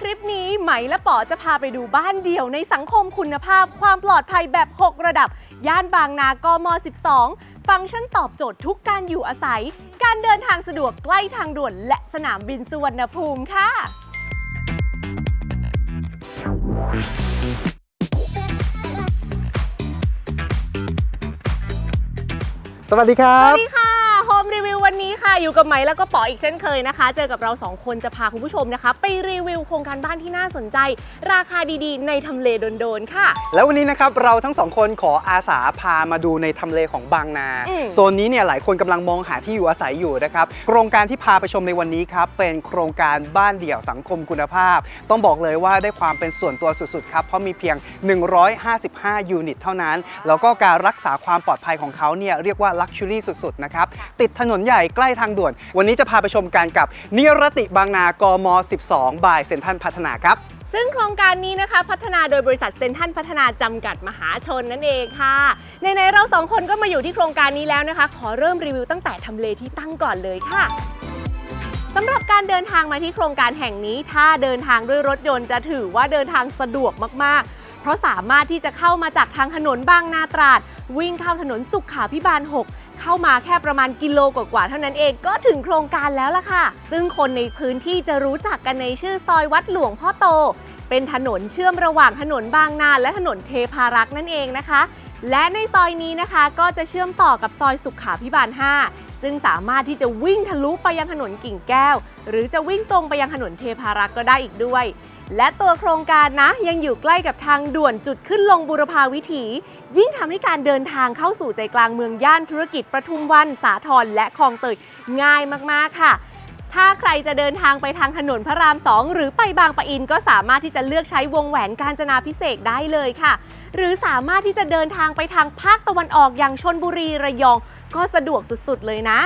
คลิปนี้ไหมและป๋อจะพาไปดูบ้านเดี่ยวในสังคมคุณภาพ ความปลอดภัยแบบ 6 ระดับ ย่านบางนากม 12 ฟังก์ชันตอบโจทย์ทุกการอยู่อาศัย การเดินทางสะดวกใกล้ทางด่วนและสนามบินสุวรรณภูมิค่ะสวัสดีครัสบ วัสดีค่ะ อยู่กับไหมแล้วก็ป๋ออีกเช่นเคยนะคะ เจอกับเราสองคนจะพาคุณผู้ชมนะคะ ไปรีวิวโครงการบ้านที่น่าสนใจ ราคาดีๆ ในทำเลโดนๆค่ะ แล้ววันนี้นะครับเราทั้งสองคนขออาสาพามาดูในทำเลของบางนา อืม โซนนี้เนี่ยหลายคนกำลังมองหาที่อยู่อาศัยอยู่นะครับ โครงการที่พาไปชมในวันนี้ครับ เป็นโครงการบ้านเดี่ยวสังคมคุณภาพ ต้องบอกเลยว่าได้ความเป็นส่วนตัวสุดๆครับเพราะมีเพียง 155 ยูนิตเท่านั้น แล้วก็การรักษาความปลอดภัยของเขาเนี่ยเรียกว่าลักชัวรี่สุดๆนะครับติดถนนใหญ่ใกล้ทางด่วน วันนี้จะพาไปชมกันกับนิรติบางนากม 12บายเซ็นทรัลพัฒนาครับ ซึ่งโครงการนี้นะคะพัฒนาโดยบริษัทเซนทันพัฒนาจำกัดมหาชนนั่นเองค่ะในๆเราสองคนก็มาอยู่ที่โครงการนี้แล้วนะคะ ขอเริ่มรีวิวตั้งแต่ทำเลที่ตั้งก่อนเลยค่ะ สำหรับการเดินทางมาที่โครงการแห่งนี้ ถ้าเดินทางด้วยรถยนต์จะถือว่าเดินทางสะดวกมาก ๆ เพราะสามารถที่จะเข้ามาจากทางถนนบางนาตราด วิ่งเข้าถนนสุขขาพิบาล 6 เข้ามาแค่ประมาณกิโลกว่าๆเท่านั้นเองก็ถึงโครงการแล้วล่ะค่ะ ซึ่งคนในพื้นที่จะรู้จักกันในชื่อซอยวัดหลวงพ่อโต เป็นถนนเชื่อมระหว่างถนนบางนาและถนนเทพารักษ์นั่นเองนะคะ และในซอยนี้นะคะก็จะเชื่อมต่อกับซอยสุขาพิบาล 5 ซึ่งสามารถที่จะวิ่งทะลุไปยังถนนกิ่งแก้ว หรือจะวิ่งตรงไปยังถนนเทพารักษ์ก็ได้อีกด้วย และตัวโครงการนะยังอยู่ใกล้กับทางด่วนจุดขึ้นลงบุรพาวิถี ยิ่งทำให้การเดินทางเข้าสู่ใจกลางเมืองย่านธุรกิจประทุมวัน สาทรและคลองเตยง่ายมากๆค่ะ ถ้าใครจะเดินทางไปทางถนนพระราม 2 หรือไปบางปะอินก็สามารถที่จะเลือกใช้วงแหวนกาญจนาพิเศษได้เลยค่ะ หรือสามารถที่จะเดินทางไปทางภาคตะวันออกอย่างชนบุรีระยอง ก็สะดวกสุดๆเลยนะ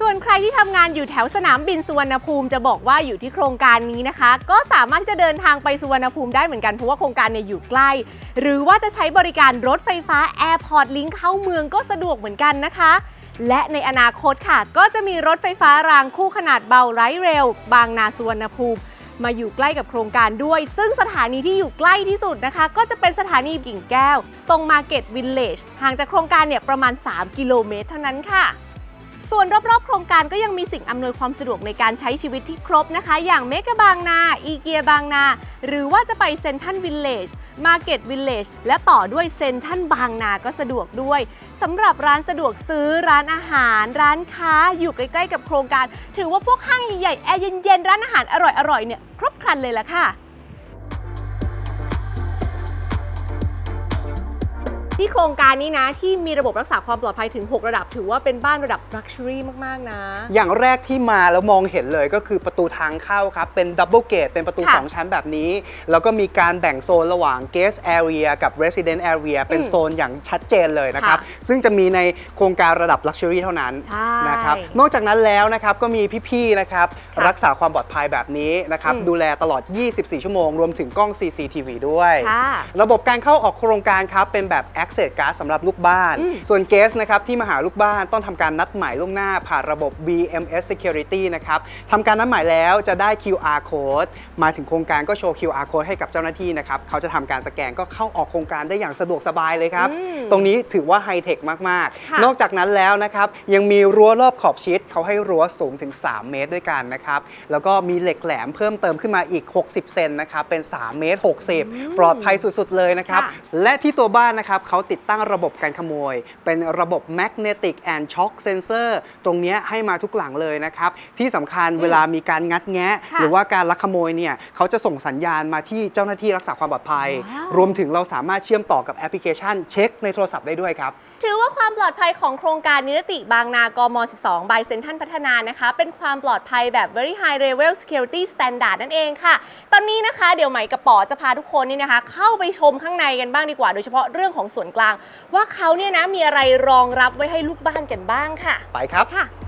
ส่วนใครที่ทำงานอยู่แถวสนามบินสุวรรณภูมิจะบอกว่าอยู่ที่โครงการนี้นะคะ ก็สามารถจะเดินทางไปสุวรรณภูมิได้เหมือนกันเพราะว่าโครงการเนี่ยอยู่ใกล้ หรือว่าจะใช้บริการรถไฟฟ้า Airport Link เข้าเมืองก็สะดวกเหมือนกันนะคะ และในอนาคตค่ะ ก็จะมีรถไฟฟ้ารางคู่ขนาดเบาไร้เร็ว บางนาสุวรรณภูมิ มาอยู่ใกล้กับโครงการด้วย ซึ่งสถานีที่อยู่ใกล้ที่สุดนะคะ ก็จะเป็นสถานีกิ่งแก้ว ตรง Market Village ห่างจากโครงการเนี่ยประมาณ 3 กิโลเมตรเท่านั้นค่ะ ส่วนรอบๆ โครงการก็ยังมีสิ่งอำนวยความสะดวกในการใช้ชีวิตที่ครบนะคะ อย่างเมกะบางนา อีเกียบางนา หรือว่าจะไปเซนทันวิลเลจมาร์เก็ตวิลเลจและต่อด้วยเซนทันบางนาก็สะดวกด้วยสำหรับร้านสะดวกซื้อร้านอาหาร ร้านค้าอยู่ใกล้ๆ กับโครงการ ถือว่าพวกห้างใหญ่ๆแอร์เย็นๆร้านอาหารอร่อยๆเนี่ยครบครันเลยละค่ะ ที่โครงการนี้นะที่มีระบบรักษาความปลอดภัยถึง 6 ระดับ ถือว่าเป็นบ้านระดับ Luxury มาก ๆ นะ อย่างแรกที่มาแล้วมองเห็นเลยก็คือประตูทางเข้าครับ เป็นดับเบิลเกตเป็นประตู ค่ะ2 ชั้นแบบนี้ แล้วก็มีการแบ่งโซนระหว่าง guest area กับ resident area เป็นอืมโซนอย่างชัดเจนเลยนะครับค่ะซึ่งจะมีในโครงการระดับ Luxury เท่านั้นใช่นะครับนอกจากนั้นแล้วนะครับก็มีพี่ๆนะครับค่ะรักษาความปลอดภัยแบบนี้นะครับอืม ดูแลตลอด 24 ชั่วโมง รวมถึงกล้อง CCTV ด้วย ค่ะ ระบบการเข้าออกโครงการครับเป็นแบบ access card สำหรับลูกบ้านอืมส่วนเกสนะครับที่มาหาลูกบ้านต้องทำการนัดหมายล่วงหน้าผ่านระบบ BMS Security นะครับทำการนัดหมายแล้วจะได้ QR code มาถึงโครงการก็โชว์ QR code ให้กับเจ้าหน้าที่นะครับเขาจะทำการสแกนก็เข้าออกโครงการได้อย่างสะดวกสบายเลยครับอืมตรงนี้ถือว่าไฮเทคมากค่ะๆนอกจากนั้นแล้วนะครับยังมีรั้วรอบขอบชิดเขาให้รั้วสูงถึง 3 เมตรด้วยกันนะครับแล้วก็มีเหล็กแหลมเพิ่มเติมขึ้นมาอีก 60 เซนนะครับเป็น 3 เมตร 60 ปลอดภัยสุด ๆ เลยนะครับค่ะและที่ตัวบ้านนะครับเขาติดตั้งระบบการขโมย เป็นระบบ magnetic and shock sensor ตรงเนี้ยให้มาทุกหลังเลยนะครับ ที่สำคัญอืมเวลามีการงัดแงะค่ะหรือว่าการลักขโมยเนี่ยเขาจะส่งสัญญาณมาที่เจ้าหน้าที่รักษาความปลอดภัย ว้าว รวมถึงเราสามารถเชื่อมต่อกับแอปพลิเคชันเช็คในโทรศัพท์ได้ด้วยครับ ถือว่าความปลอดภัยของโครงการนิรติบางนากม 12 by เซนทันพัฒนานะคะ เป็นความปลอดภัยแบบ very high level security standard นั่นเองค่ะ ตอนนี้นะคะเดี๋ยวไหมกระป๋อจะพาทุกคนนี่นะคะ เข้าไปชมข้างในกันบ้างดีกว่า โดยเฉพาะเรื่องของส่วนกลาง ว่าเขาเนี่ยนะมีอะไรรองรับไว้ให้ลูกบ้านกันบ้างค่ะ ไปครับ ค่ะ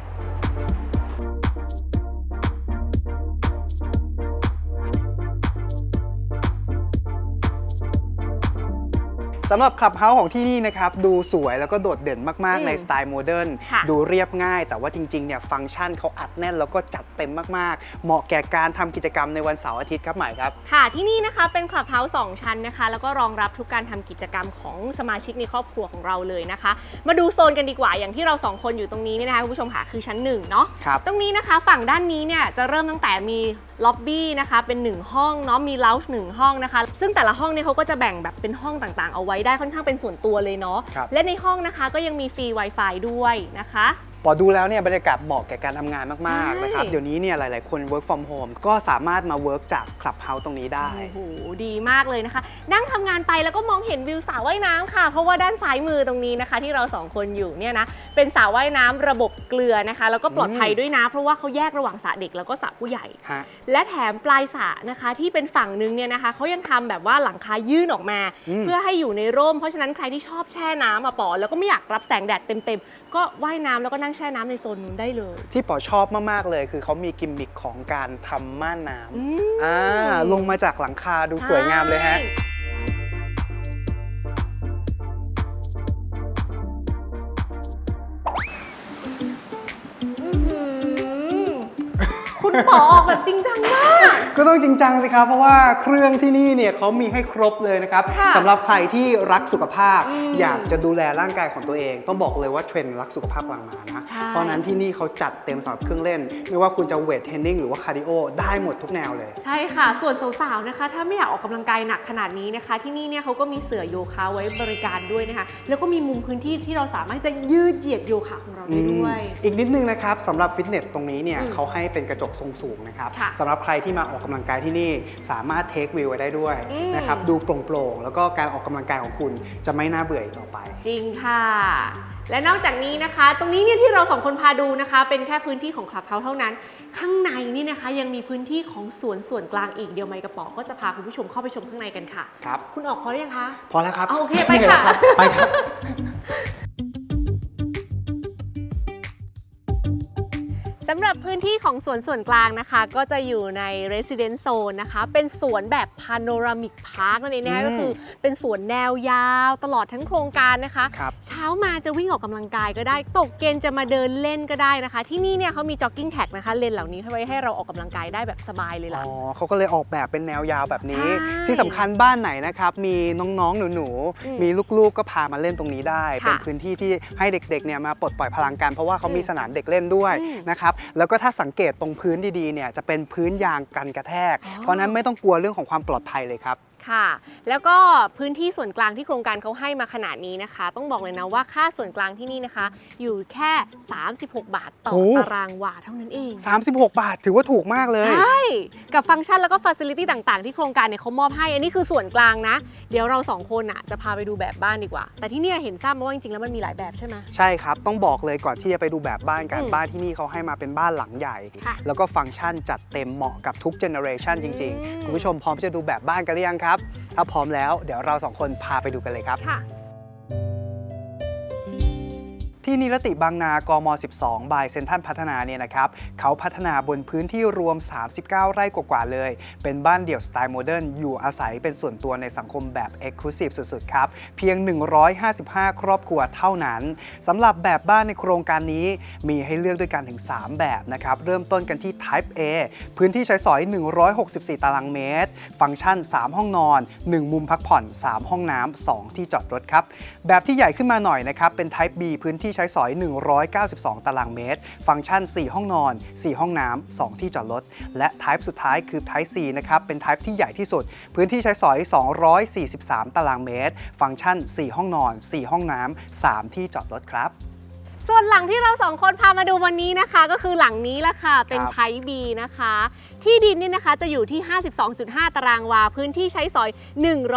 สำหรับคลับเฮาส์ของที่นี่นะครับ ดูสวยแล้วก็โดดเด่นมากอืมๆในสไตล์โมเดิร์นค่ะดูเรียบง่าย แต่ว่าจริงๆเนี่ยฟังก์ชันเขาอัดแน่นแล้วก็จัดเต็มมากๆ เหมาะแก่การทำกิจกรรมในวันเสาร์อาทิตย์ครับหมายครับ ค่ะที่นี่นะคะเป็นคลับเฮาส์สองชั้นนะคะ แล้วก็รองรับทุกการทำกิจกรรมของสมาชิกในครอบครัวของเราเลยนะคะ มาดูโซนกันดีกว่าอย่างที่เราสองคนอยู่ตรงนี้เนี่ยนะคะคุณผู้ชมค่ะคือชั้นหนึ่งเนาะครับตรงนี้นะคะฝั่งด้านนี้เนี่ยจะเริ่มตั้งแต่มีล็อบบี้นะคะเป็น 1 ห้องเนาะมีเลาส์หนึ่งห้องนะคะ ซึ่งแต่ละห้องเนี่ยเขาก็จะแบ่งแบบเป็นห้องต่างๆ เอาไว้ได้ค่อนข้างเป็นส่วนตัวเลยเนาะครับและในห้องนะคะก็ยังมีฟรี Wi-Fi ด้วยนะคะพอดูแล้วเนี่ยบรรยากาศเหมาะแก่การทำงานมากๆนะครับ ใช่ เดี๋ยวนี้เนี่ยหลาย ๆ คน work from home ก็สามารถมา work จากคลับเฮาส์ตรงนี้ได้ โอ้โห ดีมากเลยนะคะ นั่งทำงานไปแล้วก็มองเห็นวิวสระว่ายน้ำค่ะ เพราะว่าด้านซ้ายมือตรงนี้นะคะ ที่เราสองคนอยู่เนี่ยนะ เป็นสระว่ายน้ำระบบเกลือนะคะ แล้วก็ปลอดภัยด้วยนะ เพราะว่าเขาแยกระหว่างสระเด็กแล้วก็สระผู้ใหญ่ ฮะ และแถมปลายสระนะคะที่เป็นฝั่งนึงเนี่ยนะคะเขายังทำแบบว่าหลังคายื่นออกมา อืม เพื่อให้อยู่ในร่ม เพราะฉะนั้นใครที่ชอบแช่น้ำมาปอแล้วก็ไม่อยากรับแสงแดดเต็มๆ ก็ว่ายน้ำแล้วก็นั่งแช่น้ำในโซนนู้นได้เลย ที่ปอชอบมาก ๆ เลย คือเขามีกิมมิคของการทำม่านน้อืมำอ่าลงมาจากหลังคาดูสวยงามเลยฮะ ใช่ คุณหมอออกแบบจริงจังมาก ก็ต้องจริงจังสิครับ เพราะว่าเครื่องที่นี่เนี่ยเขามีให้ครบเลยนะครับค่ะสำหรับใครที่รักสุขภาพ อืมอยากจะดูแลร่างกายของตัวเอง ต้องบอกเลยว่าเทรนด์รักสุขภาพกำลังมานะใช่ เพราะฉะนั้นที่นี่เขาจัดเต็มสำหรับเครื่องเล่น ไม่ว่าคุณจะเวทเทรนนิ่งหรือว่าคาร์ดิโอได้หมดทุกแนวเลย ใช่ค่ะ ส่วนสาวๆนะคะ ถ้าไม่อยากออกกำลังกายหนักขนาดนี้นะคะ ที่นี่เนี่ยเขาก็มีเสื่อโยคะไว้บริการด้วยนะคะ แล้วก็มีมุมพื้นที่ที่เราสามารถจะยืดเหยียดโยคะของเราได้ด้วย อืมอีกนิดนึงนะครับสำหรับฟิตเนสตรงนี้เนี่ยอืมเขาให้เป็นกระจกทรงสูงนะครับค่ะสำหรับใครที่มาออกกำลังกายที่นี่สามารถเทควิวไว้ได้ด้วยอืม นะครับดูโปร่งๆ แล้วก็การออกกำลังกายของคุณจะไม่น่าเบื่ออีกต่อไป จริงค่ะ และนอกจากนี้นะคะ ตรงนี้เนี่ยที่เราสองคนพาดูนะคะ เป็นแค่พื้นที่ของคลับเฮาเท่านั้น ข้างในนี่นะคะ ยังมีพื้นที่ของสวนส่วนกลางอีกเดียวไมค์กระป๋องก็จะพาคุณผู้ชมเข้าไปชมข้างในกันค่ะ ครับ คุณออกพอหรือยังคะพอแล้วครับเอาโอเคไปหนื่อยค่ะแล้วรับไปครับ สำหรับพื้นที่ของสวนส่วนกลางนะคะ ก็จะอยู่ใน Residence Zone นะคะ เป็นสวนแบบ Panoramic Park นั่นเองนะคะอืมก็คือเป็นสวนแนวยาวตลอดทั้งโครงการนะคะ ครับ เช้ามาจะวิ่งออกกำลังกายก็ได้ ตกเย็นจะมาเดินเล่นก็ได้นะคะ ที่นี่เนี่ยเขามี jogging tag นะคะ เลนเหล่านี้ไว้ให้เราออกกำลังกายได้แบบสบายเลยอ๋ล่ะอเขาก็เลยออกแบบเป็นแนวยาวแบบนี้ ใช่ที่สำคัญบ้านไหนนะครับ มีน้องๆ หนูอืมๆ มีลูกๆ ก็พามาเล่นตรงนี้ได้ ค่ะเป็นพื้นที่ที่ให้เด็กๆ เนี่ยมาปลดปล่อยพลังกัน เพราะว่าเขามีอืมสนามเด็กเล่นด้วยอืมนะครับแล้วก็ถ้าสังเกตตรงพื้นดีๆเนี่ยจะเป็นพื้นยางกันกระแทกอ๋อเพราะฉะนั้นไม่ต้องกลัวเรื่องของความปลอดภัยเลยครับ ค่ะ แล้วก็พื้นที่ส่วนกลางที่โครงการเขาให้มาขนาดนี้นะคะ ต้องบอกเลยนะว่าค่าส่วนกลางที่นี่นะคะ อยู่แค่ 36 บาทต่อโอ้ ตารางวาเท่านั้นเอง 36 บาทถือว่าถูกมากเลย ใช่ กับฟังก์ชันแล้วก็ฟ a ซิลิตี้ต่างๆ ที่โครงการเนี่ยเขามอบให้ อันนี้คือส่วนกลางนะ เดี๋ยวเราสองคนอะจะพาไปดูแบบบ้านดีกว่า แต่ที่เนี่ยเห็นทราบมาว่าจริงๆแล้วมันมีหลายแบบใช่ไหม ใช่ครับ ต้องบอกเลยก่อนที่จะไปดูแบบบ้านกันอืมบ้านที่นี่เขาให้มาเป็นบ้านหลังใหญ่ ค่ะแล้วก็ฟังก์ชันจัดเต็มเหมาะกับทุกเจเนอเรชันจริงอืม ๆ คุณผู้ชมพร้อมจะดูแบบบ้านกันหรือยังครับถ้าพร้อมแล้วเดี๋ยวเราสองคนพาไปดูกันเลยครับค่ะ ที่นิรติบางนากม 12 บายเซนทันพัฒนาเนี่ยนะครับเขาพัฒนาบนพื้นที่รวม 39 ไร่กว่าๆเลย เป็นบ้านเดี่ยวสไตล์โมเดิร์นอยู่อาศัยเป็นส่วนตัวในสังคมแบบ e x c l u s i v e สุดๆ ครับ เพียง 155 ครอบครัวเท่านั้นสำหรับแบบบ้านในโครงการนี้มีให้เลือกด้วยกันถึง 3 แบบนะครับเริ่มต้นกันที่ Type A พื้นที่ใช้สอย 164 ตารางเมตร ฟังก์ชัน 3 ห้องนอน 1 มุมพักผ่อน 3 ห้องน้ำ2ที่จอดรถครับแบบที่ใหญ่ขึ้นมาหน่อยนะครับเป็น Type B พื้นที่ใช้สอย 192 ตารางเมตร ฟังก์ชัน 4 ห้องนอน 4 ห้องน้ำ 2 ที่จอดรถ และ Type สุดท้ายคือ Type C นะครับ เป็น Type ที่ใหญ่ที่สุด พื้นที่ใช้สอย 243 ตารางเมตร ฟังก์ชัน 4 ห้องนอน 4 ห้องน้ำ 3 ที่จอดรถครับส่วนหลังที่เราสองคนพามาดูวันนี้นะคะ ก็คือหลังนี้ละค่ะ เป็นครับไทบีนะคะ ที่ดินนี่นะคะจะอยู่ที่ 52.5 ตารางวา พื้นที่ใช้สอย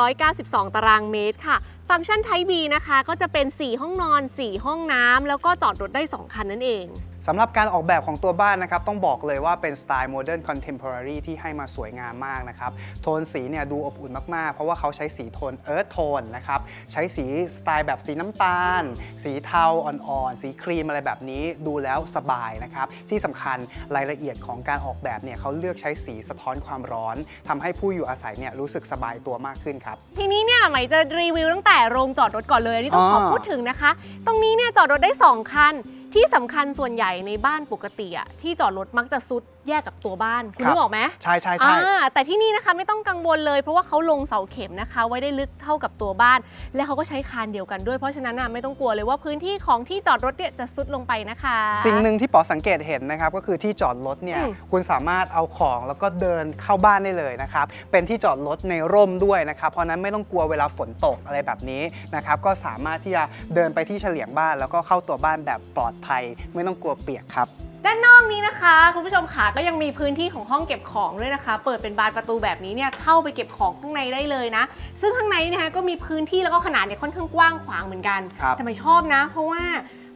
192 ตารางเมตรค่ะ ฟังก์ชันไทบีนะคะ ก็จะเป็น 4 ห้องนอน 4 ห้องน้ำแล้วก็จอดรถได้ 2 คันนั่นเอง สำหรับการออกแบบของตัวบ้านนะครับต้องบอกเลยว่าเป็นสไตล์โมเดิร์นคอนเทมพอรารีที่ให้มาสวยงามมากนะครับโทนสีเนี่ยดูอบอุ่นมากๆ เพราะว่าเขาใช้สีโทนเอิร์ธโทนนะครับใช้สีสไตล์แบบสีน้ำตาล สีเทาอ่อนๆ สีครีมอะไรแบบนี้ดูแล้วสบายนะครับที่สำคัญรายละเอียดของการออกแบบเนี่ยเขาเลือกใช้สีสะท้อนความร้อนทำให้ผู้อยู่อาศัยเนี่ยรู้สึกสบายตัวมากขึ้นครับทีนี้เนี่ยไหมจะรีวิวตั้งแต่โรงจอดรถก่อนเลยอันนี้ต้องขออ่าพูดถึงนะคะ ตรงนี้เนี่ยจอดรถได้ 2 คันที่สำคัญส่วนใหญ่ในบ้านปกติอะที่จอดรถมักจะซุดแยกกับตัวบ้านคุณครับ นึกออกไหมใช่ใช่ใช่ อ่าแต่ที่นี่นะคะไม่ต้องกังวลเลย เพราะว่าเขาลงเสาเข็มนะคะ ไว้ได้ลึกเท่ากับตัวบ้าน และเขาก็ใช้คานเดียวกันด้วยเพราะฉะนั้นน่ะไม่ต้องกลัวเลยว่าพื้นที่ของที่จอดรถเนี่ยจะซุดลงไปนะคะ สิ่งหนึ่งที่ป๋อสังเกตเห็นนะครับก็คือที่จอดรถเนี่ยอืมคุณสามารถเอาของแล้วก็เดินเข้าบ้านได้เลยนะครับเป็นที่จอดรถในร่มด้วยนะครับเพราะฉะนั้นไม่ต้องกลัวเวลาฝนตกอะไรแบบนี้นะครับก็สามารถที่จะเดินไปที่เฉลียงบ้านแล้วก็เข้าตัวบ้านแบบปลอดภัย ไม่ต้องกลัวเปียกครับ ด้านนอกนี้นะคะ คุณผู้ชมค่ะก็ยังมีพื้นที่ของห้องเก็บของด้วยนะคะ เปิดเป็นบานประตูแบบนี้เนี่ยเข้าไปเก็บของข้างในได้เลยนะ ซึ่งข้างในเนะคะก็มีพื้นที่แล้วก็ขนาดเนี่ยค่อนข้างกว้างขวางเหมือนกัน ครับ แต่ไม่ชอบนะ เพราะว่า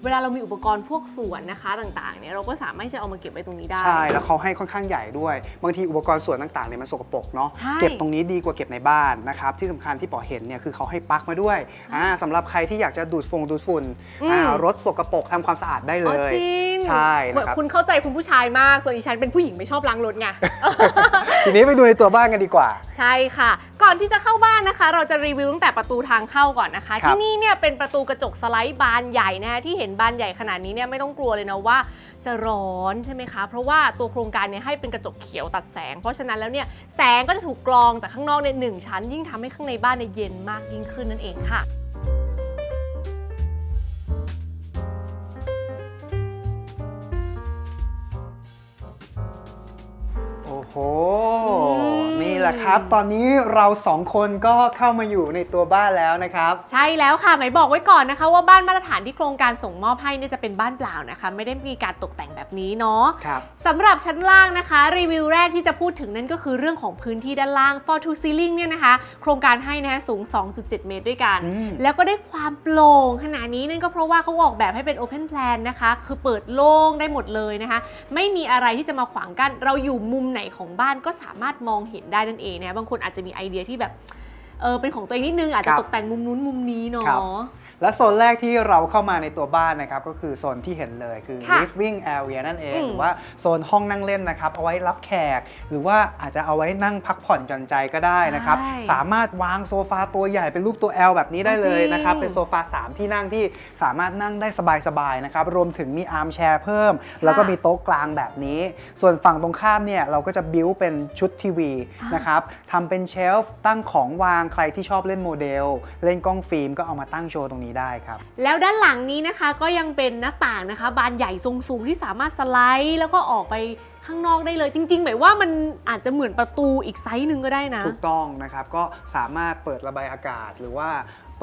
เวลาเรามีอุปกรณ์พวกสวนนะคะต่างๆเนี่ยเราก็สามารถจะเอามาเก็บไว้ตรงนี้ได้ ใช่แล้วเขาให้ค่อนข้างใหญ่ด้วย บางทีอุปกรณ์ส่วนต่างๆเนี่ยมันสกปรกเนาะใช่เก็บตรงนี้ดีกว่าเก็บในบ้านนะครับที่สำคัญที่ป๋อเห็นเนี่ยคือเขาให้ปลั๊กมาด้วยอ่าสำหรับใครที่อยากจะดูดฟงดูดฝุ่นอืม อ่ารถสกปรกทำความสะอาดได้เลอ๋อย จริงใช่เหมือนนะครับ คุณเข้าใจคุณผู้ชายมาก ส่วนดิฉันเป็นผู้หญิงไม่ชอบล้างรถไง ทีนี้ไปดูในตัวบ้านกันดีกว่า ใช่ค่ะ ก่อนที่จะเข้าบ้านนะคะ เราจะรีวิวตั้งแต่ประตูทางเข้าก่อนนะคะ ครับที่นี่เนี่ยเป็นประตูกระจกสไลด์บานใหญ่นะคะที่เห็นบานใหญ่ขนาดนี้เนี่ยไม่ต้องกลัวเลยนะว่าจะร้อนใช่ไหมคะ เพราะว่าตัวโครงการเนี่ยให้เป็นกระจกเขียวตัดแสง เพราะฉะนั้นแล้วเนี่ยแสงก็จะถูกกรองจากข้างนอกในหนึ่งชั้น ยิ่งทำให้ข้างในบ้านเนี่ยเย็นมากยิ่งขึ้นนั่นเองค่ะโอ้โห แหละครับ ตอนนี้เราสองคนก็เข้ามาอยู่ในตัวบ้านแล้วนะครับ ใช่แล้วค่ะหมายบอกไว้ก่อนนะคะ ว่าบ้านมาตรฐานที่โครงการส่งมอบให้เนี่ยจะเป็นบ้านเปล่านะคะ ไม่ได้มีการตกแต่งแบบนี้เนาะครับสำหรับชั้นล่างนะคะ รีวิวแรกที่จะพูดถึงนั่นก็คือเรื่องของพื้นที่ด้านล่าง for to ceiling เนี่ยนะคะ โครงการให้นะคะสูง 2.7 เมตรด้วยกันอืมแล้วก็ได้ความโปร่งขนาดนี้นั่นก็เพราะว่าเขาออกแบบให้เป็น open plan นะคะ คือเปิดโล่งได้หมดเลยนะคะ ไม่มีอะไรที่จะมาขวางกั้นเราอยู่มุมไหนของบ้านก็สามารถมองเห็นได้นั่นเองนะบางคนอาจจะมีไอเดียที่แบบเออเป็นของตัวเองนิดนึงอาจคจะรับตกแต่งมุมนู้นมุมนี้เนาะครับ และโซนแรกที่เราเข้ามาในตัวบ้านนะครับก็คือโซนที่เห็นเลยคือ ค่ะ living area นั่นเองอืมหรือว่าโซนห้องนั่งเล่นนะครับเอาไว้รับแขก หรือว่าอาจจะเอาไว้นั่งพักผ่อนหย่อนใจก็ได้นะครับ ใช่สามารถวางโซฟาตัวใหญ่เป็นรูปตัว L แบบนี้ได้เลยนะครับ จริงเป็นโซฟา 3 ที่นั่งที่สามารถนั่งได้สบายๆนะครับ รวมถึงมีอาร์มแชร์เพิ่ม แล้วก็มีโต๊ะกลางแบบนี้ ส่วนฝั่งตรงข้ามเนี่ยเราก็จะบิวเป็นชุดทีวีอ่านนะครับทำเป็นเชลฟ์ตั้งของวางใครที่ชอบเล่นโมเดล เล่นกล้องฟิล์มก็เอามาตั้งโชว์ตรงนี้ได้ครับ แล้วด้านหลังนี้นะคะก็ยังเป็นหน้าต่างนะคะ บานใหญ่ทรงสูงที่สามารถสไลด์แล้วก็ออกไปข้างนอกได้เลย จริงๆหมายว่ามันอาจจะเหมือนประตูอีกไซส์หนึ่งก็ได้นะ ถูกต้องนะครับ ก็สามารถเปิดระบายอากาศหรือว่า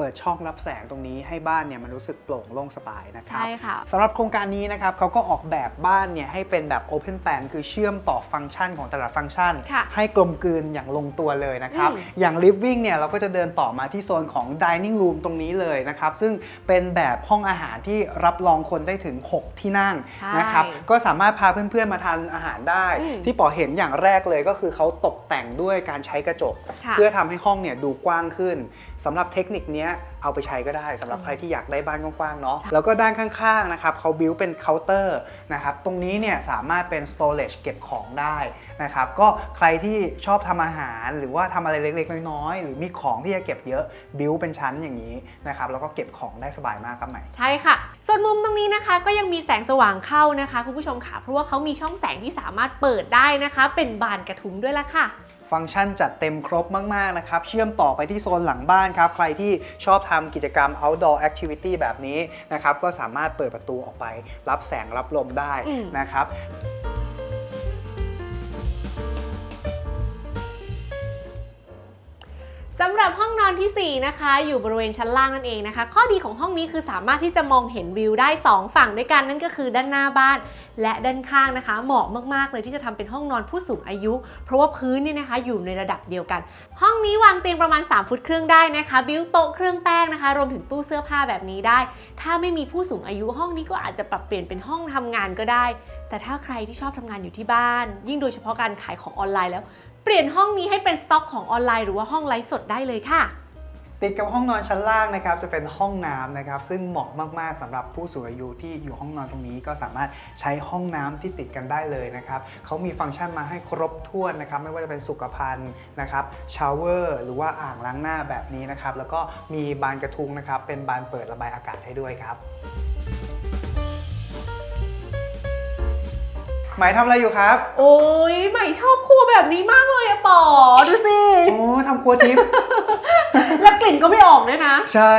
เปิดช่องรับแสงตรงนี้ให้บ้านเนี่ยมันรู้สึกโปร่งโล่งสบายนะครับใช่ค่ะ สำหรับโครงการนี้นะครับเขาก็ออกแบบบ้านเนี่ยให้เป็นแบบ Open Plan คือเชื่อมต่อฟังก์ชันของแต่ละฟังก์ชัน ค่ะให้กลมกลืนอย่างลงตัวเลยนะครับ อืม อย่าง Living เนี่ยเราก็จะเดินต่อมาที่โซนของ Dining Room ตรงนี้เลยนะครับ ซึ่งเป็นแบบห้องอาหารที่รับรองคนได้ถึง 6 ที่นั่งใช่ นะครับ ก็สามารถพาเพื่อนๆมาทานอาหารได้ อืมที่ปอเห็นอย่างแรกเลยก็คือเขาตกแต่งด้วยการใช้กระจก ค่ะเพื่อทำให้ห้องเนี่ยดูกว้างขึ้น สำหรับเทคนิคเนี้ยเอาไปใช้ก็ได้สำหรับใครที่อยากได้บ้านกว้างๆเนาะใช่แล้วก็ด้านข้างๆนะครับเขาบิวเป็นเคาน์เตอร์นะครับตรงนี้เนี่ยสามารถเป็น storage เก็บของได้นะครับก็ใครที่ชอบทำอาหารหรือว่าทำอะไรเล็กๆ น้อยๆ หรือมีของที่จะเก็บเยอะบิวเป็นชั้นอย่างนี้นะครับแล้วก็เก็บของได้สบายมากครับใหม่ใช่ค่ะ ส่วนมุมตรงนี้นะคะก็ยังมีแสงสว่างเข้านะคะคุณผู้ชมค่ะเพราะว่าเขามีช่องแสงที่สามารถเปิดได้นะคะ เป็นบานกระทุ้งด้วยละค่ะ ฟังก์ชันจัดเต็มครบมาก ๆ นะครับ เชื่อมต่อไปที่โซนหลังบ้านครับ ใครที่ชอบทำกิจกรรม outdoor activity แบบนี้นะครับ ก็สามารถเปิดประตูออกไป รับแสงรับลมได้อืมนะครับ สำหรับห้องนอนทีสี่ 4 นะคะ อยู่บริเวณชั้นล่างนั่นเองนะคะ ข้อดีของห้องนี้คือสามารถที่จะมองเห็นวิวได้ 2 ฝั่งด้วยกันนั่นก็คือด้านหน้าบ้าน และด้านข้างนะคะ เหมาะมากๆเลยที่จะทำเป็นห้องนอนผู้สูงอายุ เพราะว่าพื้นเนี่ยนะคะอยู่ในระดับเดียวกัน ห้องนี้วางเตียงประมาณ 3 ฟุตครึ่งได้นะคะ บิวโต๊ะเครื่องแป้งนะคะ รวมถึงตู้เสื้อผ้าแบบนี้ได้ ถ้าไม่มีผู้สูงอายุห้องนี้ก็อาจจะปรับเปลี่ยนเป็นห้องทำงานก็ได้ แต่ถ้าใครที่ชอบทำงานอยู่ที่บ้าน ยิ่งโดยเฉพาะการขายของออนไลน์แล้ว เปลี่ยนห้องนี้ให้เป็นสต็อกของออนไลน์หรือว่าห้องไลฟ์สดได้เลยค่ะ ติดกับห้องนอนชั้นล่างนะครับจะเป็นห้องน้ำนะครับซึ่งเหมาะมากๆสำหรับผู้สูงอายุที่อยู่ห้องนอนตรงนี้ก็สามารถใช้ห้องน้ำที่ติดกันได้เลยนะครับเขามีฟังก์ชันมาให้ครบถ้วนนะครับไม่ว่าจะเป็นสุขภัณฑ์นะครับชาวเวอร์หรือว่าอ่างล้างหน้าแบบนี้นะครับแล้วก็มีบานกระทุงนะครับเป็นบานเปิดระบายอากาศให้ด้วยครับ หมายทำอะไรอยู่ครับ โอ้ยใหม่ชอบครัวแบบนี้มากเลยอะป๋อดูสิ โอ้ทำครัวทิพย์ แล้วกลิ่นก็ไม่ออกด้วยนะ ใช่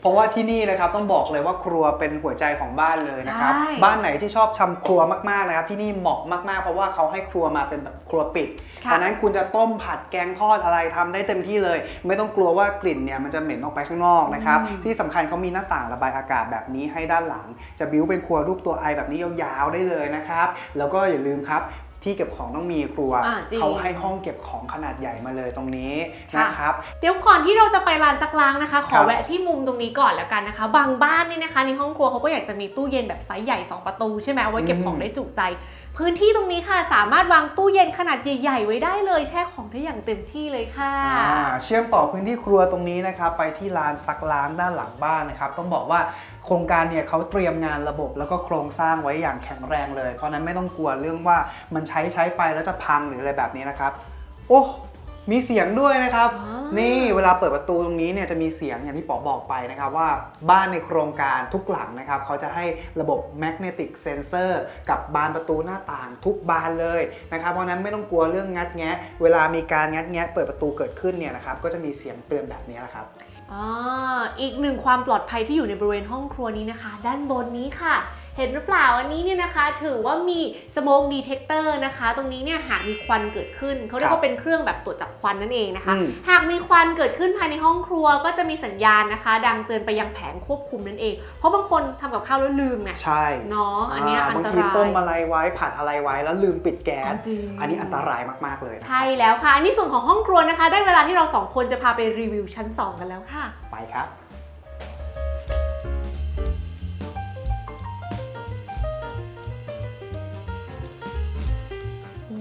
เพราะว่าที่นี่นะครับต้องบอกเลยว่าครัวเป็นหัวใจของบ้านเลยนะครับ ใช่ บ้านไหนที่ชอบทำครัวมากๆนะครับ ที่นี่เหมาะมากๆ เพราะว่าเขาให้ครัวมาเป็นแบบครัวปิดค่ะเพราะฉะนั้นคุณจะต้มผัดแกงทอดอะไรทำได้เต็มที่เลย ไม่ต้องกลัวว่ากลิ่นเนี่ยมันจะเหม็นออกไปข้างนอกนะครับอืมที่สำคัญเขามีหน้าต่างระบายอากาศแบบนี้ให้ด้านหลัง จะบิ้วเป็นครัวรูปตัวไอแบบนี้ยาวๆได้เลยนะครับ แล้วก็อย่าลืมครับที่เก็บของต้องมีครัว อ่าจริง เขาให้ห้องเก็บของขนาดใหญ่มาเลยตรงนี้ค่ะนะครับ เดี๋ยวก่อนที่เราจะไปลานซักล้างนะคะ ขครัอบ แวะที่มุมตรงนี้ก่อนแล้วกันนะคะ บางบ้านนี่นะคะ ในห้องครัวเขาก็อยากจะมีตู้เย็นแบบไซส์ใหญ่ 2 ประตูใช่ไหมเอาไว้เก็บอืมของได้จุใจ พื้นที่ตรงนี้ค่ะ สามารถวางตู้เย็นขนาดใหญ่ๆไว้ได้เลยแช่ของได้อย่างเต็มที่เลยค่ะ อ่าเชื่อมต่อพื้นที่ครัวตรงนี้นะครับไปที่ลานซักล้างด้านหลังบ้านนะครับต้องบอกว่าโครงการเนี่ยเขาเตรียมงานระบบแล้วก็โครงสร้างไว้อย่างแข็งแรงเลย เพราะฉะนั้นไม่ต้องกลัวเรื่องว่ามันใช้ใช้ไปแล้วจะพังหรืออะไรแบบนี้นะครับ โอ้ มีเสียงด้วยนะครับ อ๋อ นี่เวลาเปิดประตูตรงนี้เนี่ยจะมีเสียงอย่างที่ป๋อบอกไปนะครับว่าบ้านในโครงการทุกหลังนะครับเขาจะให้ระบบ magnetic sensor กับบานประตูหน้าต่างทุกบานเลยนะครับเพราะฉะนั้นไม่ต้องกลัวเรื่องงัดแงะ เวลามีการงัดแงะ เปิดประตูเกิดขึ้นเนี่ยนะครับก็จะมีเสียงเตือนแบบนี้แหละครับ อ่าอีกหนึ่งความปลอดภัยที่อยู่ในบริเวณห้องครัวนี้นะคะ ด้านบนนี้ค่ะ เห็นหรือเปล่าอันนี้เนี่ยนะคะ ถือว่ามี smoke detector นะคะ ตรงนี้เนี่ยหากมีควันเกิดขึ้น เขาเรียกว่าเป็นเครื่องแบบตรวจจับควันนั่นเองนะคะ อืม หากมีควันเกิดขึ้นภายในห้องครัวก็จะมีสัญญาณนะคะ ดังเตือนไปยังแผงควบคุมนั่นเอง เพราะบางคนทำกับข้าวแล้วลืมไงใช่เนาะอันเนี้ยาอันบางตทีรายต้มอะไรไว้ผัดอะไรไว้แล้วลืมปิดแก๊ส จริง อันนี้อันตรายมากๆเลยนะครับใช่แล้วค่ะ อันนี้ส่วนของห้องครัวนะคะ ได้เวลาที่เราสองคนจะพาไปรีวิวชั้น 2 กันแล้วค่ะ ไปครับ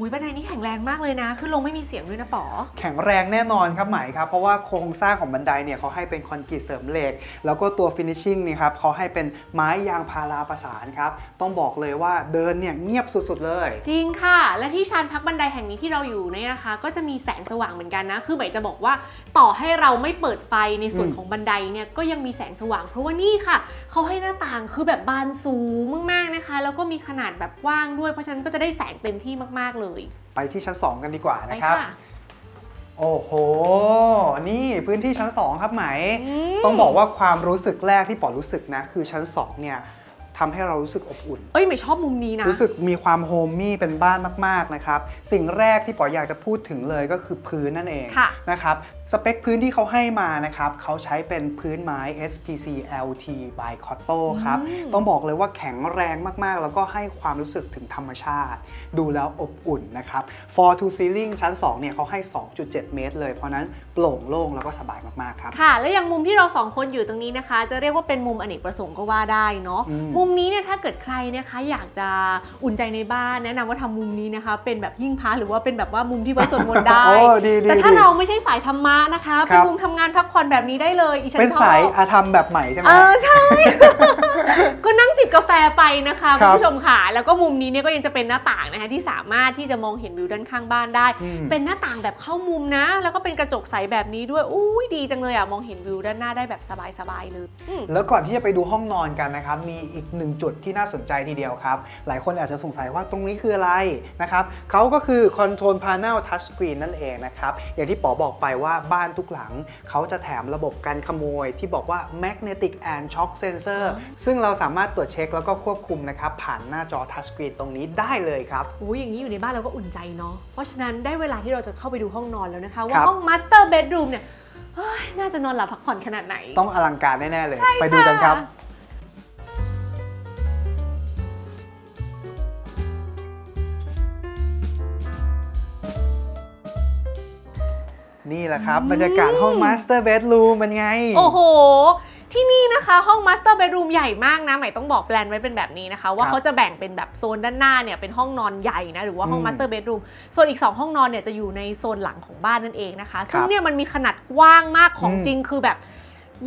ยบันไดนี้แข็งแรงมากเลยนะ ขึ้นลงไม่มีเสียงด้วยนะป๋อ แข็งแรงแน่นอนครับไหมายครับ เพราะว่าโครงสร้างของบันไดเนี่ยเขาให้เป็นคอนกรีตเสริมเหล็ก แล้วก็ตัวฟินิชชิ่งนี่ครับเขาให้เป็นไม้ยางพาราประสานครับ ต้องบอกเลยว่าเดินเนี่ยเงียบสุดๆเลย จริงค่ะ และที่ชานพักบันไดแห่งนี้ที่เราอยู่เนี่ยนะคะ ก็จะมีแสงสว่างเหมือนกันนะ คือหมายจะบอกว่าต่อให้เราไม่เปิดไฟในส่วนอืมของบันไดเนี่ยก็ยังมีแสงสว่าง เพราะว่านี่ค่ะ เขาให้หน้าต่างคือแบบบานสูงมากๆนะคะ แล้วก็มีขนาดแบบกว้างด้วย เพราะฉะนั้นก็จะได้แสงเต็มที่มากๆเลย ไปที่ชั้น 2 กันดีกว่าไปนะครับ ค่ะ โอ้โห นี่พื้นที่ชั้น 2 ครับไหมมต้องบอกว่าความรู้สึกแรกที่ป๋อรู้สึกนะ คือชั้น 2 เนี่ยทำให้เรารู้สึกอบอุ่น เอ้ยไม่ชอบมุมนี้นะ รู้สึกมีความโฮมมี่เป็นบ้านมาก ๆ นะครับ สิ่งแรกที่ป๋ออยากจะพูดถึงเลยก็คือพื้นนั่นเองค่ะ นะครับ สเปคพื้นที่เขาให้มานะครับเขาใช้เป็นพื้นไม้ SPC LT by Cotto ครับอืมต้องบอกเลยว่าแข็งแรงมากๆ แล้วก็ให้ความรู้สึกถึงธรรมชาติ ดูแล้วอบอุ่นนะครับ For to ceiling ชั้น 2 เนี่ยเขาให้ 2.7 เมตรเลย เพราะนั้นโปร่งโล่งแล้วก็สบายมากๆ ครับ ค่ะ และอย่างมุมที่เราสองคนอยู่ตรงนี้นะคะ จะเรียกว่าเป็นมุมอเนกประสงค์ก็ว่าได้เนาะอืมมุมนี้เนี่ยถ้าเกิดใครนะคะอยากจะอุ่นใจในบ้านแนะนำว่าทำมุมนี้นะคะ เป็นแบบหิ้งพระหรือว่าเป็นแบบว่ามุมที่ไว้สวดมนต์ได้โอ้ดีดีแต่ถ้าดีเราไม่ใช่สายธรรมะนะคะคเป็นรับมุมทำงานพักผ่อนแบบนี้ได้เลยอีฉันเป็นชอบสายอาธรรมแบบใหม่ใช่ไหมเอฮะ อใช่ ก็นั่งจิบกาแฟไปนะคะคคุรับณผู้ชมค่ะ แล้วก็มุมนี้เนี่ยก็ยังจะเป็นหน้าต่างนะคะที่สามารถที่จะมองเห็นวิวด้านข้างบ้านได้อืมเป็นหน้าต่างแบบเข้ามุมนะ แล้วก็เป็นกระจกใสแบบนี้ด้วยอุ้ยดีจังเลยอะมองเห็นวิวด้านหน้าได้แบบสบายๆเลยอืมแล้วก่อนที่จะไปดูห้องนอนกันนะครับมีอีกหนึ่งจุดที่น่าสนใจทีเดียวครับ หลายคนอาจจะสงสัยว่าตรงนี้คืออะไรนะครับเขาก็คือ Control Panel Touch Screen นั่นเองนะครับอย่างที่ป๋อบอกไปว่าบ้านทุกหลังเขาจะแถมระบบการขโมยที่บอกว่า Magnetic and Shock Sensor ซึ่งเราสามารถตรวจเช็คแล้วก็ควบคุมนะครับผ่านหน้าจอ Touch Screen ตรงนี้ได้เลยครับอุ้ยอย่างนี้อยู่ในบ้านเราก็อุ่นใจเนาะ เพราะฉะนั้นได้เวลาที่เราจะเข้าไปดูห้องนอนแล้วนะคะคว่ารับห้อง Master Bedroom เนี่ยเฮ้ยน่าจะนอนหลับพักผ่อนขนาดไหน ต้องอลังการแน่ ๆ เลย ใช่ไปดูกันครับ ค่ะ นี่แหละครับ บรรยากาศห้อง Master Bedroom เป็นไง โอ้โห ที่นี่นะคะห้อง Master Bedroom ใหญ่มากนะหมายต้องบอกแปลนไว้เป็นแบบนี้นะคะ ว่าครับเขาจะแบ่งเป็นแบบโซนด้านหน้าเนี่ยเป็นห้องนอนใหญ่นะหรือว่าห้องอืม Master Bedroom ส่วนอีก 2 ห้องนอนเนี่ยจะอยู่ในโซนหลังของบ้านนั่นเองนะคะซึ่งครับเนี่ยมันมีขนาดกว้างมากของอืมจริงคือแบบ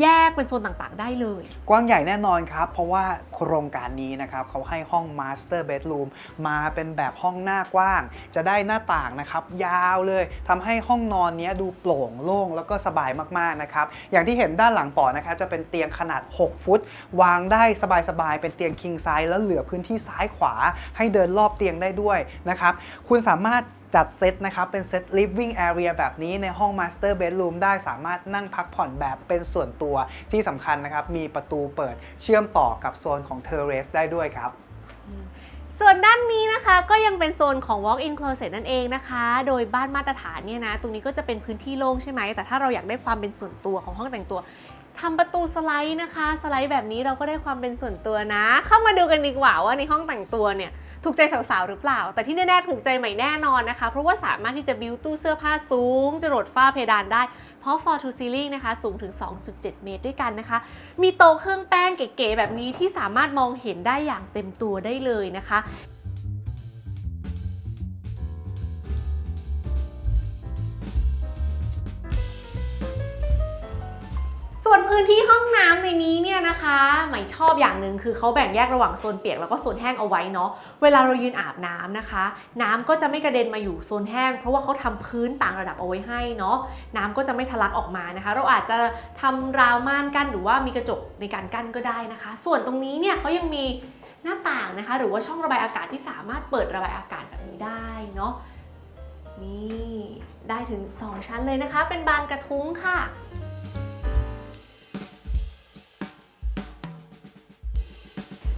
แยกเป็นโซนต่างๆ ได้เลย กว้างใหญ่แน่นอนครับ เพราะว่าโครงการนี้นะครับเขาให้ห้อง Master Bedroom มาเป็นแบบห้องหน้ากว้าง จะได้หน้าต่างนะครับ ยาวเลยทำให้ห้องนอนนี้ดูโปร่งโล่งแล้วก็สบายมากๆนะครับ อย่างที่เห็นด้านหลังปอนะครับจะเป็นเตียงขนาด 6 ฟุต วางได้สบายๆ เป็นเตียง king size แล้วเหลือพื้นที่ซ้ายขวาให้เดินรอบเตียงได้ด้วยนะครับคุณสามารถ จัดเซตนะครับ เป็นเซต living area แบบนี้ในห้อง master bedroom ได้สามารถนั่งพักผ่อนแบบเป็นส่วนตัวที่สำคัญนะครับ มีประตูเปิดเชื่อมต่อกับโซนของ terrace ได้ด้วยครับ ส่วนด้านนี้นะคะก็ยังเป็นโซนของ walk-in closet นั่นเองนะคะ โดยบ้านมาตรฐานเนี่ยนะ ตรงนี้ก็จะเป็นพื้นที่โล่งใช่ไหม แต่ถ้าเราอยากได้ความเป็นส่วนตัวของห้องแต่งตัวทำประตูสไลด์นะคะ สไลด์แบบนี้เราก็ได้ความเป็นส่วนตัวนะ เข้ามาดูกันดีกว่าว่าในห้องแต่งตัวเนี่ย ถูกใจสาวๆหรือเปล่า แต่ที่แน่ๆถูกใจใหม่แน่นอนนะคะ เพราะว่าสามารถที่จะบิวตู้เสื้อผ้าสูงจรดฝ้าเพดานได้ เพราะ for to ceiling นะคะ สูงถึง 2.7 เมตรด้วยกันนะคะ มีโต๊ะเครื่องแป้งเก๋ๆแบบนี้ที่สามารถมองเห็นได้อย่างเต็มตัวได้เลยนะคะ วนพื้นที่ห้องน้ำในนี้เนี่ยนะคะหม่ชอบอย่างหนึ่งคือเขาแบ่งแยกระหว่างโซนเปียกแล้วก็โซนแห้งเอาไว้เนาะเวลาเรายืนอาบน้ำนะคะ น้ำก็จะไม่กระเด็นมาอยู่โซนแห้ง เพราะว่าเขาทำพื้นต่างระดับเอาไว้ให้เนาะน้ำก็จะไม่ทะลักออกมานะคะ เราอาจจะทำราวม่านกั้นหรือว่ามีกระจกในการกั้นก็ได้นะคะ ส่วนตรงนี้เนี่ยเขายังมีหน้าต่างนะคะ หรือว่าช่องระบายอากาศที่สามารถเปิดระบายอากาศแบบนี้ได้เนาะนี่ได้ถึง 2 ชั้นเลยนะคะ เป็นบานกระทุ้งค่ะ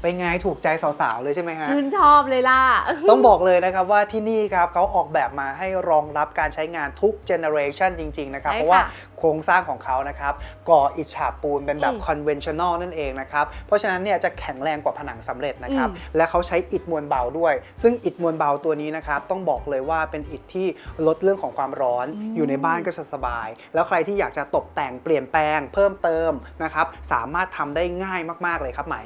เป็นไงถูกใจสาวๆเลยใช่ไหมฮะ ชื่นชอบเลยล่ะ ต้องบอกเลยนะครับว่าที่นี่ครับเขาออกแบบมาให้รองรับการใช้งานทุกเจเนอเรชันจริง ๆ นะครับ ใช่เพราะว่าค่ะโครงสร้างของเขานะครับก่ออิฐฉาบปูนเป็นแบบอืมคอนเวนชั่น a ลนั่นเองนะครับ เพราะฉะนั้นเนี่ยจะแข็งแรงกว่าผนังสำเร็จนะครับ อืม และเขาใช้อิฐมวลเบาด้วย ซึ่งอิฐมวลเบาตัวนี้นะครับต้องบอกเลยว่าเป็นอิฐที่ลดเรื่องของความร้อน อยู่ในบ้านก็จะสบาย แล้วใครที่อยากจะตกแต่งเปลี่ยนแปลงเพิ่มเติมนะครับสามารถทำได้ง่ายมากๆเลยครับไหม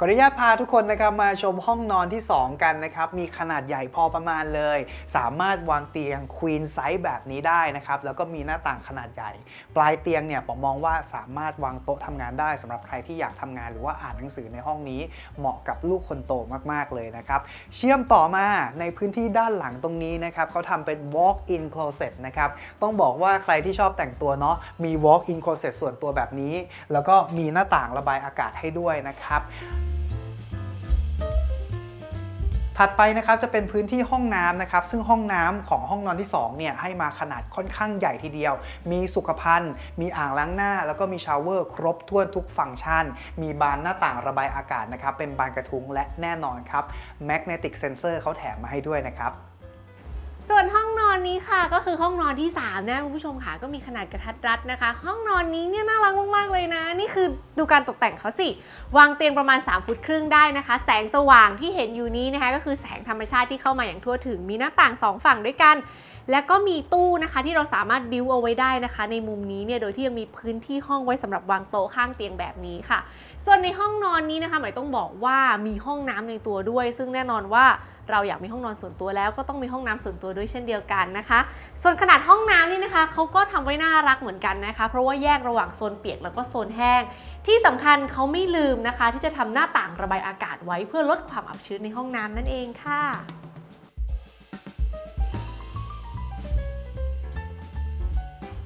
ขออนุญาตพาทุกคนนะครับมาชมห้องนอนที่ 2 กันนะครับ มีขนาดใหญ่พอประมาณเลย สามารถวางเตียงควีนไซส์แบบนี้ได้นะครับ แล้วก็มีหน้าต่างขนาดใหญ่ ปลายเตียงเนี่ยผมมองว่าสามารถวางโต๊ะทำงานได้สำหรับใครที่อยากทำงานหรือว่าอ่านหนังสือในห้องนี้ เหมาะกับลูกคนโตมากๆเลยนะครับเชื่อมต่อมาในพื้นที่ด้านหลังตรงนี้นะครับเขาทำเป็น walk-in closet นะครับต้องบอกว่าใครที่ชอบแต่งตัวเนาะมี walk-in closet ส่วนตัวแบบนี้ แล้วก็มีหน้าต่างระบายอากาศให้ด้วยนะครับ ถัดไปนะครับจะเป็นพื้นที่ห้องน้ำนะครับซึ่งห้องน้ำของห้องนอนที่ 2 เนี่ยให้มาขนาดค่อนข้างใหญ่ทีเดียว มีสุขภัณฑ์ มีอ่างล้างหน้า แล้วก็มีชาวเวอร์ครบถ้วนทุกฟังก์ชัน มีบานหน้าต่างระบายอากาศนะครับเป็นบานกระทุงและแน่นอนครับ Magnetic Sensor เขาแถมมาให้ด้วยนะครับ ส่วนห้องนอนนี้ค่ะก็คือห้องนอนที่ 3 นะคุณผู้ชมค่ะก็มีขนาดกระทัดรัดนะคะ ห้องนอนนี้เนี่ยน่ารักมากๆเลยนะ นี่คือดูการตกแต่งเขาสิ วางเตียงประมาณ 3 ฟุตครึ่งได้นะคะ แสงสว่างที่เห็นอยู่นี้นะคะก็คือแสงธรรมชาติที่เข้ามาอย่างทั่วถึงมีหน้าต่าง 2 ฝั่งด้วยกัน แล้วก็มีตู้นะคะที่เราสามารถบิวเอาไว้ได้นะคะ ในมุมนี้เนี่ยโดยที่ยังมีพื้นที่ห้องไว้สำหรับวางโต๊ะข้างเตียงแบบนี้ค่ะ ส่วนในห้องนอนนี้นะคะหมายต้องบอกว่ามีห้องน้ำในตัวด้วย ซึ่งแน่นอนว่า เราอยากมีห้องนอนส่วนตัวแล้วก็ต้องมีห้องน้ำส่วนตัวด้วยเช่นเดียวกันนะคะ ส่วนขนาดห้องน้ำนี่นะคะเขาก็ทำไว้น่ารักเหมือนกันนะคะ เพราะว่าแยกระหว่างโซนเปียกแล้วก็โซนแห้ง ที่สำคัญเขาไม่ลืมนะคะ ที่จะทำหน้าต่างระบายอากาศไว้เพื่อลดความอับชื้นในห้องน้ำนั่นเองค่ะ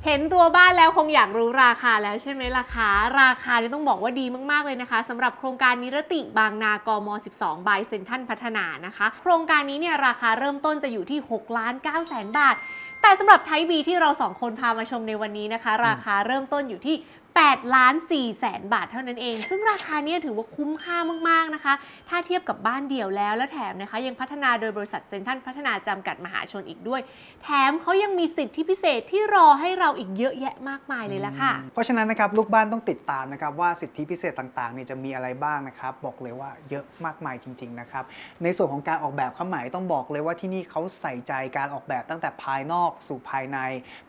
เห็นตัวบ้านแล้วคงอยากรู้ราคาแล้วใช่ไหมล่ะคะราคาเนี่ยต้องบอกว่าดีมากๆเลยนะคะสำหรับโครงการนิรติบางนากม 12 บายเซนทันพัฒนานะคะ โครงการนี้เนี่ยราคาเริ่มต้นจะอยู่ที่6ล้าน9แสนบาท แต่สำหรับไทป์ B ที่เราสองคนพามาชมในวันนี้นะคะ ราคาเริ่มต้นอยู่ที่ 8 ล้าน4แสนบาทเท่านั้นเอง ซึ่งราคาเนี้ถือว่าคุ้มค่ามากๆนะคะ ถ้าเทียบกับบ้านเดี่ยวแล้ว และแถมนะคะ ยังพัฒนาโดยบริษัทเซนทันพัฒนาจำกัดมหาชนอีกด้วย แถมเขายังมีสิทธิพิเศษที่รอให้เราอีกเยอะแยะมากมายเลยละค่ะ เพราะฉะนั้นนะครับลูกบ้านต้องติดตามนะครับว่าสิทธิพิเศษต่างๆเนี่ยจะมีอะไรบ้างนะครับบอกเลยว่าเยอะมากมายจริง ๆนะครับ ในส่วนของการออกแบบข้าหมายต้องบอกเลยว่าที่นี่เขาใส่ใจการออกแบบตั้งแต่ภายนอกสู่ภายใน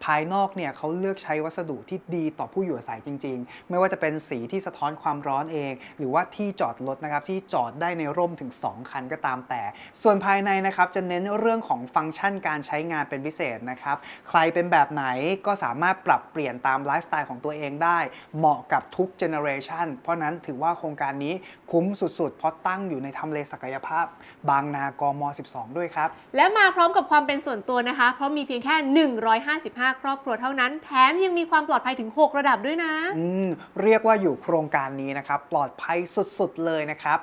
ภายนอกเนี่ยเขาเลือกใช้วัสดุที่ดีต่อผู้อยู่อาศัยจริงๆ ไม่ว่าจะเป็นสีที่สะท้อนความร้อนเอง หรือว่าที่จอดรถนะครับที่จอดได้ในร่มถึง 2 คันก็ตามแต่ ส่วนภายในนะครับจะเน้นเรื่องของฟังก์ชันการใช้งานเป็นพิเศษนะครับใครเป็นแบบไหนก็สามารถปรับเปลี่ยนตามไลฟ์สไตล์ของตัวเองได้ เหมาะกับทุกเจเนอเรชันเพราะนั้นถือว่าโครงการนี้คุ้มสุดๆ เพราะตั้งอยู่ในทำเลศักยภาพ บางนากม 12 ด้วยครับ และมาพร้อมกับความเป็นส่วนตัวนะคะ เพราะมีเพียงแค่ 155 ครอบครัวเท่านั้น แถมยังมีความปลอดภัยถึง 6 ระดับด้วยนะอืมเรียกว่าอยู่โครงการนี้นะครับ ปลอดภัยสุดๆเลยนะครับ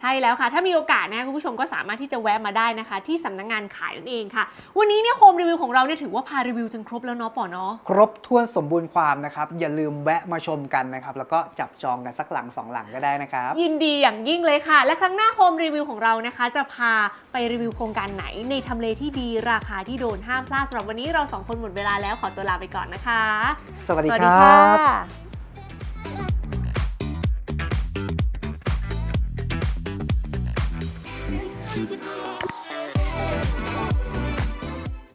ใช่แล้วค่ะ ถ้ามีโอกาสนะคุณผู้ชมก็สามารถที่จะแวะมาได้นะคะ ที่สำนักงงานขายนั่นเองค่ะ วันนี้เนี่ยโฮมรีวิวของเราเนี่ยถือว่าพารีวิวจนครบแล้วเนาะปอเนาะครบถ้วนสมบูรณ์ความนะครับ อย่าลืมแวะมาชมกันนะครับ แล้วก็จับจองกันสักหลังสองหลังก็ได้นะครับ ยินดีอย่างยิ่งเลยค่ะ และครั้งหน้าโฮมรีวิวของเรานะคะ จะพาไปรีวิวโครงการไหนในทำเลที่ดีราคาที่โดนห้ามพลาดสำหรับวันนี้เราสองคนหมดเวลาแล้วขอตัวลาไปก่อนนะคะ สวัสดีครับค่ะ